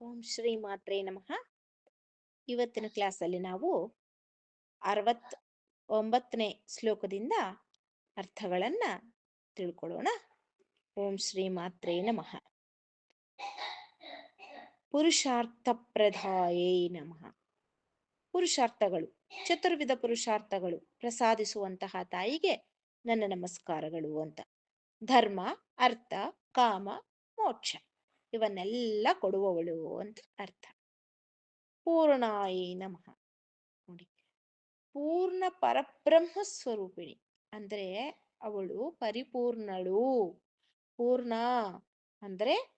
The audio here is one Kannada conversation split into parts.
ಓಂ ಶ್ರೀ ಮಾತ್ರೇ ನಮಃ. ಇವತ್ತಿನ ಕ್ಲಾಸಲ್ಲಿ ನಾವು ಅರವತ್ ಒಂಬತ್ತನೇ ಶ್ಲೋಕದಿಂದ ಅರ್ಥಗಳನ್ನ ತಿಳ್ಕೊಳ್ಳೋಣ. ಓಂ ಶ್ರೀ ಮಾತ್ರೇ ನಮಃ. ಪುರುಷಾರ್ಥ ಪ್ರಧಾಯೇ ನಮಃ. ಪುರುಷಾರ್ಥಗಳು, ಚತುರ್ವಿಧ ಪುರುಷಾರ್ಥಗಳು ಪ್ರಸಾದಿಸುವಂತಹ ತಾಯಿಗೆ ನನ್ನ ನಮಸ್ಕಾರಗಳು ಅಂತ. ಧರ್ಮ, ಅರ್ಥ, ಕಾಮ, ಮೋಕ್ಷ. ಇವನ್ನೆಲ್ಲ ಕೊಡುವವಳು ಅಂತ ಅರ್ಥ. ಪೂರ್ಣಾಯಿ ನಮಃ. ನೋಡಿ. ಪೂರ್ಣ ಪರಬ್ರಹ್ಮ ಸ್ವರೂಪಿಣಿ. ಅಂದ್ರೆ ಅವಳು ಪರಿಪೂರ್ಣಳು. ಪೂರ್ಣ ಅಂದ್ರೆ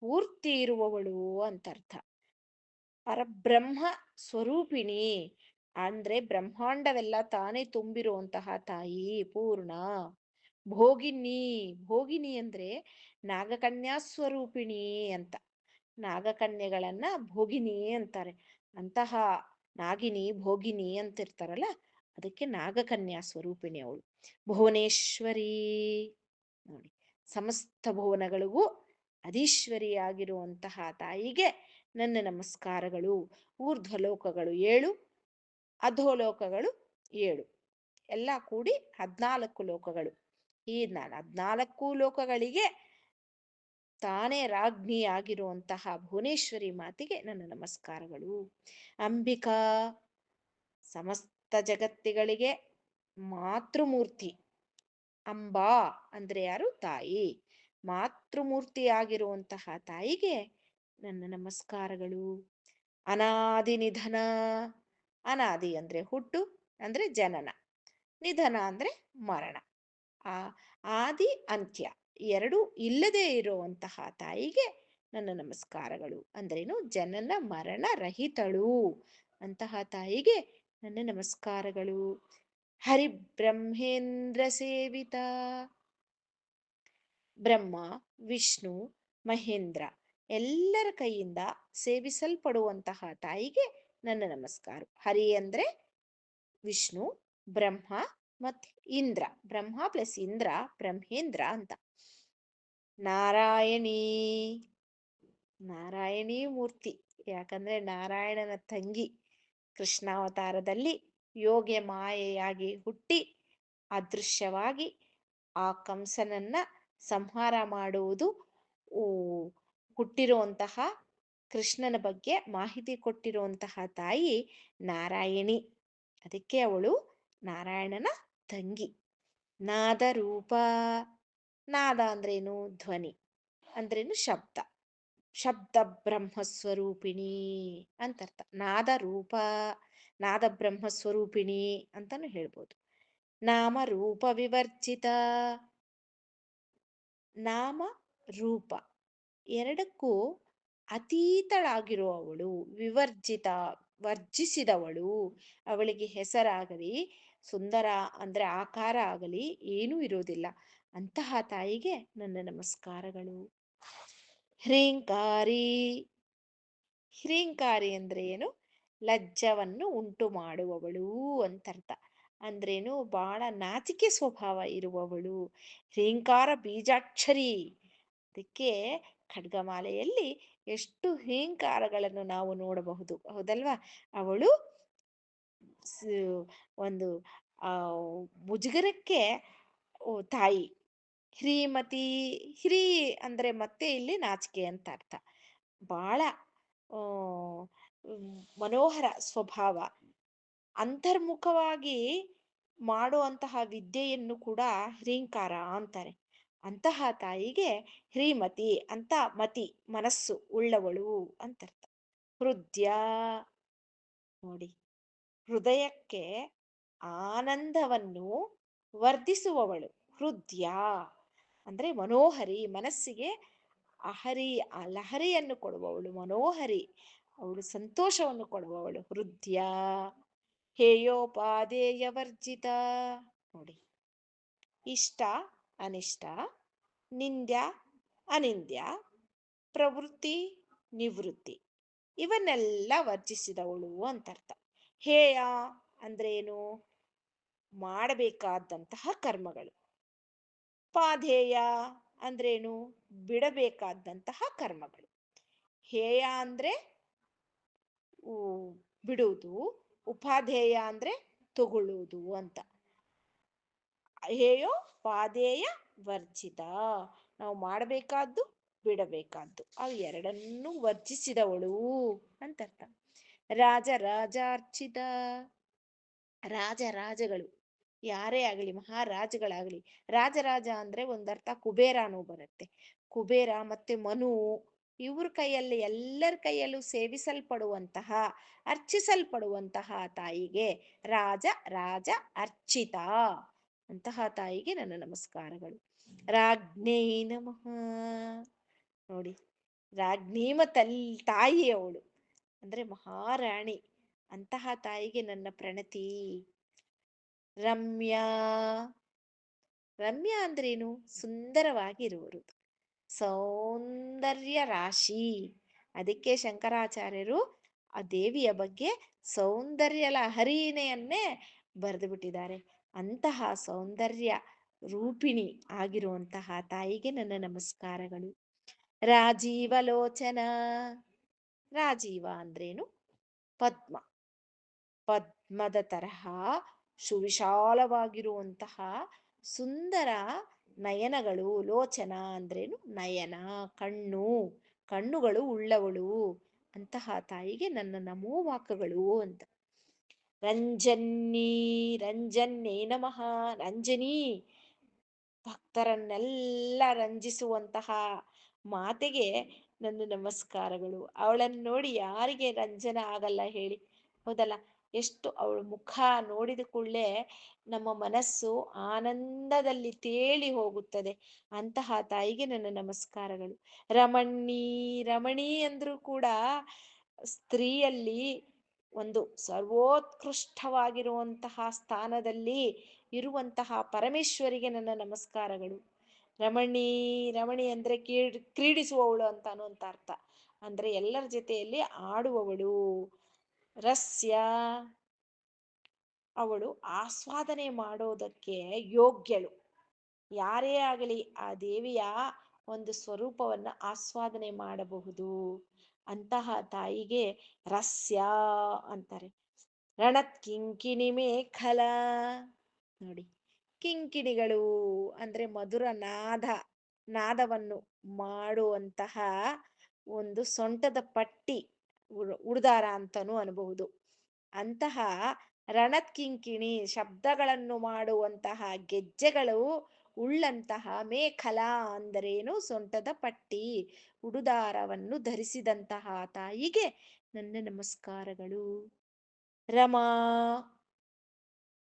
ಪೂರ್ತಿ ಇರುವವಳು ಅಂತ ಅರ್ಥ. ಪರಬ್ರಹ್ಮ ಸ್ವರೂಪಿಣಿ. ಅಂದ್ರೆ ಬ್ರಹ್ಮಾಂಡವೆಲ್ಲ ತಾನೇ ತುಂಬಿರುವಂತಹ ತಾಯಿ ಪೂರ್ಣ. ಭೋಗಿನಿ. ಭೋಗಿನಿ ಅಂದ್ರೆ ನಾಗಕನ್ಯಾ ಸ್ವರೂಪಿಣಿ ಅಂತ. ನಾಗಕನ್ಯೆಗಳನ್ನ ಭೋಗಿನಿ ಅಂತಾರೆ. ಅಂತಹ ನಾಗಿನಿ, ಭೋಗಿನಿ ಅಂತ ಇರ್ತಾರಲ್ಲ ಅದಕ್ಕೆ ನಾಗಕನ್ಯಾ ಸ್ವರೂಪಿಣಿ ಅವಳು. ಭುವನೇಶ್ವರಿ ನೋಡಿ. ಸಮಸ್ತ ಭುವನಗಳಿಗೂ ಅಧೀಶ್ವರಿಯಾಗಿರುವಂತಹ ತಾಯಿಗೆ ನನ್ನ ನಮಸ್ಕಾರಗಳು. ಊರ್ಧ್ವಲೋಕಗಳು ಏಳು, ಅಧೋಲೋಕಗಳು ಏಳು. ಎಲ್ಲ ಕೂಡಿ ಹದ್ನಾಲ್ಕು ಲೋಕಗಳು. ಈ ಹದ್ನಾಲ್ಕು ಲೋಕಗಳಿಗೆ ತಾನೇ ರಾಜ್ಞಿ ಆಗಿರುವಂತಹ ಭುವನೇಶ್ವರಿ ಮಾತಿಗೆ ನನ್ನ ನಮಸ್ಕಾರಗಳು. ಅಂಬಿಕಾ, ಸಮಸ್ತ ಜಗತ್ತಿಗಳಿಗೆ ಮಾತೃಮೂರ್ತಿ. ಅಂಬಾ ಅಂದ್ರೆ ಯಾರು? ತಾಯಿ. ಮಾತೃಮೂರ್ತಿ ಆಗಿರುವಂತಹ ತಾಯಿಗೆ ನನ್ನ ನಮಸ್ಕಾರಗಳು. ಅನಾದಿ ನಿಧನ. ಅನಾದಿ ಅಂದ್ರೆ ಹುಟ್ಟು, ಅಂದ್ರೆ ಜನನ. ನಿಧನ ಅಂದ್ರೆ ಮರಣ. ಆ ಆದಿ ಅಂತ್ಯ. ಎರಡು ಇಲ್ಲದೆ ಇರುವಂತಹ ತಾಯಿಗೆ ನನ್ನ ನಮಸ್ಕಾರಗಳು. ಅಂದ್ರೇನು, ಜನನ ಮರಣ ರಹಿತಳು ಅಂತಹ ತಾಯಿಗೆ ನನ್ನ ನಮಸ್ಕಾರಗಳು. ಹರಿಬ್ರಹ್ಮೇಂದ್ರ ಸೇವಿತ. ಬ್ರಹ್ಮ, ವಿಷ್ಣು, ಮಹೇಂದ್ರ ಎಲ್ಲರ ಕೈಯಿಂದ ಸೇವಿಸಲ್ಪಡುವಂತಹ ತಾಯಿಗೆ ನನ್ನ ನಮಸ್ಕಾರ. ಹರಿ ಅಂದ್ರೆ ವಿಷ್ಣು, ಬ್ರಹ್ಮ ಮತ್ತು ಇಂದ್ರ. ಬ್ರಹ್ಮ ಪ್ಲಸ್ ಇಂದ್ರ, ಬ್ರಹ್ಮೇಂದ್ರ ಅಂತ. ನಾರಾಯಣಿ. ನಾರಾಯಣಿ ಮೂರ್ತಿ. ಯಾಕಂದ್ರೆ ನಾರಾಯಣನ ತಂಗಿ ಕೃಷ್ಣಾವತಾರದಲ್ಲಿ ಯೋಗ್ಯ ಮಾಯೆಯಾಗಿ ಹುಟ್ಟಿ ಅದೃಶ್ಯವಾಗಿ ಆ ಕಂಸನನ್ನ ಸಂಹಾರ ಮಾಡುವುದು ಹುಟ್ಟಿರುವಂತಹ ಕೃಷ್ಣನ ಬಗ್ಗೆ ಮಾಹಿತಿ ಕೊಟ್ಟಿರುವಂತಹ ತಾಯಿ ನಾರಾಯಣಿ. ಅದಕ್ಕೆ ಅವಳು ನಾರಾಯಣನ ತಂಗಿ. ನಾದ ರೂಪ ನಾದ ಅಂದ್ರೇನು ಧ್ವನಿ, ಅಂದ್ರೇನು ಶಬ್ದ. ಶಬ್ದ ಬ್ರಹ್ಮಸ್ವರೂಪಿಣಿ ಅಂತರ್ಥ. ನಾದ ರೂಪ, ನಾದ ಬ್ರಹ್ಮಸ್ವರೂಪಿಣಿ ಅಂತಾನು ಹೇಳ್ಬೋದು. ನಾಮ ರೂಪ ವಿವರ್ಜಿತ, ನಾಮ ರೂಪ. ಎರಡಕ್ಕೂ ಅತೀತಳಾಗಿರುವವಳು ವಿವರ್ಜಿತ, ವರ್ಜಿಸಿದವಳು. ಅವಳಿಗೆ ಹೆಸರಾಗಲಿ, ಸುಂದರ ಅಂದ್ರೆ ಆಕಾರ ಆಗಲಿ ಏನೂ ಇರೋದಿಲ್ಲ. ಅಂತಹ ತಾಯಿಗೆ ನನ್ನ ನಮಸ್ಕಾರಗಳು. ಹ್ರೀಂಕಾರಿ ಹ್ರೀಂಕಾರಿ ಅಂದ್ರೆ ಏನು? ಲಜ್ಜವನ್ನು ಉಂಟು ಮಾಡುವವಳು ಅಂತರ್ಥ. ಅಂದ್ರೇನು? ಬಹಳ ನಾಚಿಕೆ ಸ್ವಭಾವ ಇರುವವಳು. ಹ್ರೀಂಕಾರ ಬೀಜಾಕ್ಷರಿ. ಅದಕ್ಕೆ ಖಡ್ಗಮಾಲೆಯಲ್ಲಿ ಎಷ್ಟು ಹೀಂಕಾರಗಳನ್ನು ನಾವು ನೋಡಬಹುದು. ಹೌದಲ್ವಾ? ಅವಳು ಒಂದು ಮುಜುಗರಕ್ಕೆ ತಾಯಿ. ಹ್ರೀಮತಿ ಹ್ರೀ ಅಂದ್ರೆ ಮತ್ತೆ ಇಲ್ಲಿ ನಾಚಿಕೆ ಅಂತ ಅರ್ಥ. ಬಹಳ ಮನೋಹರ ಸ್ವಭಾವ. ಅಂತರ್ಮುಖವಾಗಿ ಮಾಡುವಂತಹ ವಿದ್ಯೆಯನ್ನು ಕೂಡ ಹ್ರೀಂಕಾರ ಅಂತಾರೆ. ಅಂತಹ ತಾಯಿಗೆ ಹ್ರೀಮತಿ ಅಂತ ಮತಿ, ಮನಸ್ಸು ಉಳ್ಳವಳು ಅಂತರ್ಥ ಹೃದಯ, ನೋಡಿ, ಹೃದಯಕ್ಕೆ ಆನಂದವನ್ನು ವರ್ಧಿಸುವವಳು. ಹೃದಯ. ಅಂದ್ರೆ ಮನೋಹರಿ, ಮನಸ್ಸಿಗೆ ಅಹರಿ ಆ ಲಹರಿಯನ್ನು ಕೊಡುವವಳು, ಮನೋಹರಿ. ಅವಳು ಸಂತೋಷವನ್ನು ಕೊಡುವವಳು. ಹೃದಯ ಹೇಯೋಪಾದೇಯ ವರ್ಜಿತ. ನೋಡಿ. ಇಷ್ಟ, ಅನಿಷ್ಟ, ನಿಂದ್ಯ, ಅನಿಂದ್ಯ, ಪ್ರವೃತ್ತಿ, ನಿವೃತ್ತಿ. ಇವನ್ನೆಲ್ಲ ವರ್ಜಿಸಿದವಳು ಅಂತ ಅರ್ಥ ಹೇಯ ಅಂದ್ರೇನು? ಮಾಡಬೇಕಾದಂತಹ ಕರ್ಮಗಳು. ಪಾಧೇಯ ಅಂದ್ರೇನು? ಬಿಡಬೇಕಾದಂತಹ ಕರ್ಮಗಳು. ಹೇಯ ಅಂದ್ರೆ ಬಿಡುವುದು. ಉಪಾಧೇಯ ಅಂದ್ರೆ ತಗೊಳ್ಳುವುದು ಅಂತ. ಹೇಯೋ, ಪಾದೇಯ, ವರ್ಜಿತ. ನಾವು ಮಾಡಬೇಕಾದ್ದು, ಬಿಡಬೇಕಾದ್ದು. ಅವು ಎರಡನ್ನೂ ವರ್ಜಿಸಿದವಳು ಅಂತ ಅರ್ಥ ರಾಜ ರಾಜಾರ್ಚಿತ ರಾಜ ರಾಜಗಳು. ಯಾರೇ ಆಗಲಿ, ಮಹಾರಾಜಗಳಾಗಲಿ, ರಾಜರಾಜ ಅಂದ್ರೆ ಒಂದರ್ಥ ಕುಬೇರನೂ ಬರುತ್ತೆ. ಕುಬೇರ ಮತ್ತೆ ಮನು, ಇವ್ರ ಕೈಯಲ್ಲಿ, ಎಲ್ಲರ ಕೈಯಲ್ಲೂ ಸೇವಿಸಲ್ಪಡುವಂತಹ, ಅರ್ಚಿಸಲ್ಪಡುವಂತಹ ತಾಯಿಗೆ ರಾಜ ರಾಜ ಅರ್ಚಿತ ಅಂತಹ ತಾಯಿಗೆ ನನ್ನ ನಮಸ್ಕಾರಗಳು. ರಾಜ್ಞೇ ನಮಃ. ನೋಡಿ, ರಾಜ್ಞೀಮ ತಲ್, ತಾಯಿ ಅವಳು. ಅಂದ್ರೆ ಮಹಾರಾಣಿ ಅಂತಹ ತಾಯಿಗೆ ನನ್ನ ಪ್ರಣತಿ. ರಮ್ಯಾ. ರಮ್ಯಾ ಅಂದ್ರೇನು? ಸುಂದರವಾಗಿರುವರು ಸೌಂದರ್ಯ ರಾಶಿ. ಅದಕ್ಕೆ ಶಂಕರಾಚಾರ್ಯರು ಆ ದೇವಿಯ ಬಗ್ಗೆ ಸೌಂದರ್ಯ ಲಹರಿನೆಯನ್ನೇ ಬರೆದು ಬಿಟ್ಟಿದ್ದಾರೆ ಅಂತಹ ಸೌಂದರ್ಯ ರೂಪಿಣಿ ಆಗಿರುವಂತಹ ತಾಯಿಗೆ ನನ್ನ ನಮಸ್ಕಾರಗಳು. ರಾಜೀವ ಲೋಚನ. ರಾಜೀವ ಅಂದ್ರೇನು? ಪದ್ಮ. ಪದ್ಮದ ತರಹ ಸುವಿಶಾಲವಾಗಿರುವಂತಹ ಸುಂದರ ನಯನಗಳು, ಲೋಚನ ಅಂದ್ರೇನು ನಯನ, ಕಣ್ಣು, ಕಣ್ಣುಗಳು ಉಳ್ಳವಳು ಅಂತಹ ತಾಯಿಗೆ ನನ್ನ ನಮೋ ವಾಕಗಳು ಅಂತ. ರಂಜನ್ನಿ, ರಂಜನ್ನೇ ನಮಃ, ರಂಜನಿ, ಭಕ್ತರನ್ನೆಲ್ಲ ರಂಜಿಸುವಂತಹ ಮಾತೆಗೆ ನನ್ನ ನಮಸ್ಕಾರಗಳು. ಅವಳನ್ನು ನೋಡಿ ಯಾರಿಗೆ ರಂಜನ ಆಗಲ್ಲ ಹೇಳಿ. ಹೌದಲ್ಲ? ಎಷ್ಟು ಅವಳ ಮುಖ ನೋಡಿದ ಕೂಡಲೇ ನಮ್ಮ ಮನಸ್ಸು ಆನಂದದಲ್ಲಿ ತೇಳಿ ಹೋಗುತ್ತದೆ. ಅಂತಹ ತಾಯಿಗೆ ನನ್ನ ನಮಸ್ಕಾರಗಳು. ರಮಣಿ ರಮಣಿ ಅಂದ್ರೂ ಕೂಡ ಸ್ತ್ರೀಯಲ್ಲಿ ಒಂದು ಸರ್ವೋತ್ಕೃಷ್ಟವಾಗಿರುವಂತಹ ಸ್ಥಾನದಲ್ಲಿ ಇರುವಂತಹ ಪರಮೇಶ್ವರಿಗೆ ನನ್ನ ನಮಸ್ಕಾರಗಳು. ರಮಣಿ ರಮಣಿ ಅಂದ್ರೆ ಕ್ರೀಡಿಸುವವಳು ಅಂತ ಅನ್ನುವಂತ ಅರ್ಥ. ಅಂದ್ರೆ ಎಲ್ಲರ ಜೊತೆಯಲ್ಲಿ ಆಡುವವಳು. ರಸ್ಯ ಅವಳು ಆಸ್ವಾದನೆ ಮಾಡೋದಕ್ಕೆ ಯೋಗ್ಯಳು. ಯಾರೇ ಆಗಲಿ ಆ ದೇವಿಯ ಒಂದು ಸ್ವರೂಪವನ್ನ ಆಸ್ವಾದನೆ ಮಾಡಬಹುದು. ಅಂತಹ ತಾಯಿಗೆ ರಸ್ಯ ಅಂತಾರೆ. ರಣತ್ ಕಿಂಕಿಣಿ ಮೇಖಲ ನೋಡಿ. ಕಿಂಕಿಣಿಗಳು ಅಂದ್ರೆ ಮಧುರ ನಾದ, ನಾದವನ್ನು ಮಾಡುವಂತಹ ಒಂದು ಸೊಂಟದ ಪಟ್ಟಿ. ಉಡ್ದಾರ ಅಂತನೂ ಅನ್ಬಹುದು. ಅಂತಹ ರಣತ್ ಕಿಂಕಿಣಿ ಶಬ್ದಗಳನ್ನು ಮಾಡುವಂತಹ ಗೆಜ್ಜೆಗಳು ಉಳ್ಳಂತಹ ಮೇಖಲಾ ಅಂದರೇನು? ಸೊಂಟದ ಪಟ್ಟಿ, ಉಡುದಾರವನ್ನು ಧರಿಸಿದಂತಹ ತಾಯಿಗೆ ನನ್ನ ನಮಸ್ಕಾರಗಳು. ರಮಾ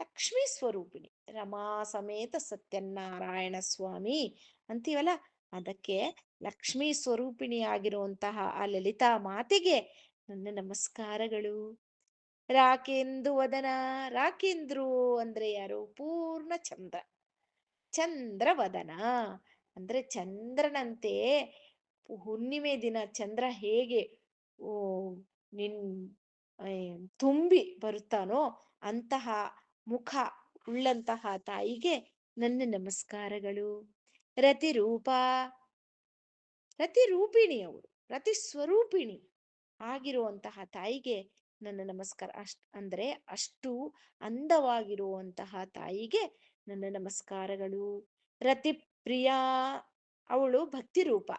ಲಕ್ಷ್ಮೀ ಸ್ವರೂಪಿಣಿ. ರಮಾ ಸಮೇತ ಸತ್ಯನಾರಾಯಣ ಸ್ವಾಮಿ ಅಂತೀವಲ್ಲ? ಅದಕ್ಕೆ ಲಕ್ಷ್ಮೀ ಸ್ವರೂಪಿಣಿಯಾಗಿರುವಂತಹ ಆ ಲಲಿತಾ ಮಾತಿಗೆ ನನ್ನ ನಮಸ್ಕಾರಗಳು. ರಾಕೇಂದು ವದನ ರಾಕೇಂದ್ರು ಅಂದ್ರೆ ಯಾರು? ಪೂರ್ಣ ಚಂದ್ರ ಚಂದ್ರ ವದನ ಅಂದ್ರೆ ಚಂದ್ರನಂತೆ ಹುಣ್ಣಿಮೆ ದಿನ ಚಂದ್ರ ಹೇಗೆ, ಓ, ನಿನ್ ತುಂಬಿ ಬರುತ್ತಾನೋ ಅಂತಹ ಮುಖ ಉಳ್ಳಂತಹ ತಾಯಿಗೆ ನನ್ನ ನಮಸ್ಕಾರಗಳು. ರತಿರೂಪ. ರತಿರೂಪಿಣಿ ಅವರು ರತಿ ಸ್ವರೂಪಿಣಿ ಆಗಿರುವಂತಹ ತಾಯಿಗೆ ನನ್ನ ನಮಸ್ಕಾರ. ಅಷ್ಟ್ ಅಂದ್ರೆ ಅಷ್ಟು ಅಂದವಾಗಿರುವಂತಹ ತಾಯಿಗೆ ನನ್ನ ನಮಸ್ಕಾರಗಳು. ರತಿ ಪ್ರಿಯ ಅವಳು ಭಕ್ತಿ ರೂಪ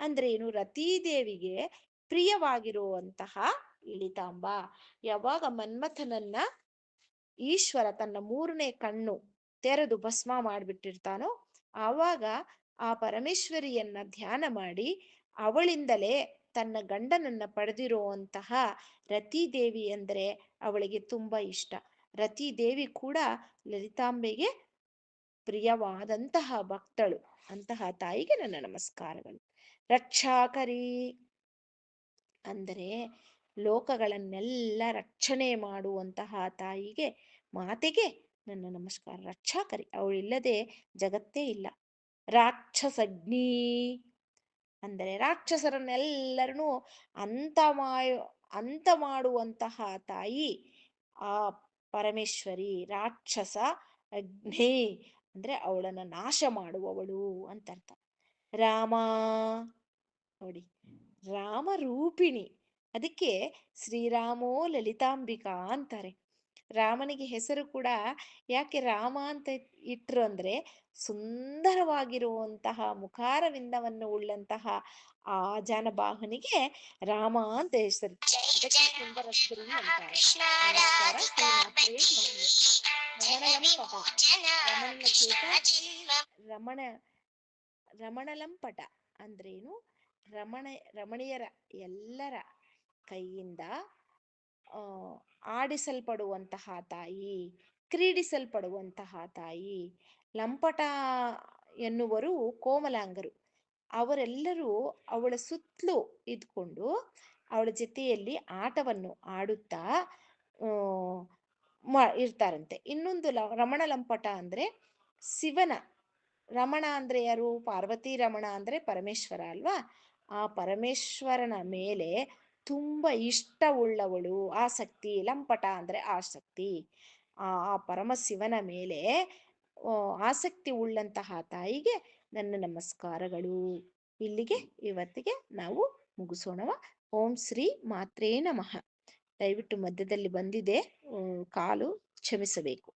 ಅಂದ್ರೆ ಏನು? ರತೀದೇವಿಗೆ ಪ್ರಿಯವಾಗಿರುವಂತಹ ಇಳಿತಾಂಬ. ಯಾವಾಗ ಮನ್ಮಥನನ್ನ ಈಶ್ವರ ತನ್ನ ಮೂರನೇ ಕಣ್ಣು ತೆರೆದು ಭಸ್ಮ ಮಾಡಿಬಿಟ್ಟಿರ್ತಾನೋ ಆವಾಗ ಆ ಪರಮೇಶ್ವರಿಯನ್ನ ಧ್ಯಾನ ಮಾಡಿ ಅವಳಿಂದಲೇ ತನ್ನ ಗಂಡನನ್ನ ಪಡೆದಿರುವಂತಹ ರತಿದೇವಿ ಅಂದ್ರೆ ಅವಳಿಗೆ ತುಂಬಾ ಇಷ್ಟ. ರತಿದೇವಿ ಕೂಡ ಲಲಿತಾಂಬೆಗೆ ಪ್ರಿಯವಾದಂತಹ ಭಕ್ತಳು. ಅಂತಹ ತಾಯಿಗೆ ನನ್ನ ನಮಸ್ಕಾರಗಳು. ರಕ್ಷಾಕರಿ ಅಂದರೆ ಲೋಕಗಳನ್ನೆಲ್ಲ ರಕ್ಷಣೆ ಮಾಡುವಂತಹ ತಾಯಿಗೆ, ಮಾತೆಗೆ ನನ್ನ ನಮಸ್ಕಾರ. ರಕ್ಷಾಕರಿ. ಅವಳಿಲ್ಲದೆ ಜಗತ್ತೇ ಇಲ್ಲ. ರಾಕ್ಷಸಗ್ನಿ ಅಂದರೆ ರಾಕ್ಷಸರನ್ನೆಲ್ಲರನ್ನೂ ಅಂತ ಮಾಯ ಅಂತ ಮಾಡುವಂತಹ ತಾಯಿ ಆ ಪರಮೇಶ್ವರಿ ರಾಕ್ಷಸ ಅಗ್ನಿ ಅಂದ್ರೆ ಅವಳನ್ನ ನಾಶ ಮಾಡುವವಳು ಅಂತ ಅರ್ಥ ರಾಮ ನೋಡಿ. ರಾಮರೂಪಿಣಿ. ಅದಕ್ಕೆ ಶ್ರೀರಾಮೋ ಲಲಿತಾಂಬಿಕಾ ಅಂತಾರೆ. ರಾಮನಿಗೆ ಹೆಸರು ಕೂಡ ಯಾಕೆ ರಾಮ ಅಂತ ಇಟ್ರು ಅಂದ್ರೆ ಸುಂದರವಾಗಿರುವಂತಹ ಮುಖಾರವಿಂದವನ್ನು ಉಳ್ಳಂತಹ ಆ ಜಾನಬಾಹುನಿಗೆ ರಾಮ ಅಂತ ಹೆಸರು. ರಮಣ, ರಮಣಲಂಪಟ ಅಂದ್ರೇನು? ರಮಣ, ರಮಣೀಯರ ಎಲ್ಲರ ಕೈಯಿಂದ ಆಡಿಸಲ್ಪಡುವಂತಹ ತಾಯಿ, ಕ್ರೀಡಿಸಲ್ಪಡುವಂತಹ ತಾಯಿ, ಲಂಪಟ ಎನ್ನುವರು ಕೋಮಲಾಂಗರು. ಅವರೆಲ್ಲರೂ ಅವಳ ಸುತ್ತಲೂ ಇದ್ಕೊಂಡು ಅವಳ ಜೊತೆಯಲ್ಲಿ ಆಟವನ್ನು ಆಡುತ್ತಾ ಇರ್ತಾರಂತೆ. ಇನ್ನೊಂದು ಲ, ರಮಣ ಲಂಪಟ ಅಂದ್ರೆ ಶಿವನ. ರಮಣ ಅಂದ್ರೆ ಯಾರು? ಪಾರ್ವತಿ ರಮಣ ಅಂದ್ರೆ ಪರಮೇಶ್ವರ ಅಲ್ವಾ? ಆ ಪರಮೇಶ್ವರನ ಮೇಲೆ ತುಂಬ ಇಷ್ಟವುಳ್ಳವಳು. ಆಸಕ್ತಿ, ಲಂಪಟ ಅಂದ್ರೆ ಆಸಕ್ತಿ. ಆ ಪರಮ ಪರಮಶಿವನ ಮೇಲೆ ಆಸಕ್ತಿ ಉಳ್ಳಂತಹ ತಾಯಿಗೆ ನನ್ನ ನಮಸ್ಕಾರಗಳು. ಇಲ್ಲಿಗೆ, ಇವತ್ತಿಗೆ ನಾವು ಮುಗಿಸೋಣವ. ಓಂ ಶ್ರೀ ಮಾತ್ರೇ ನಮಃ. ದಯವಿಟ್ಟು ಮಧ್ಯದಲ್ಲಿ ಬಂದಿದೆ. ಕಾಲು ಕ್ಷಮಿಸಬೇಕು.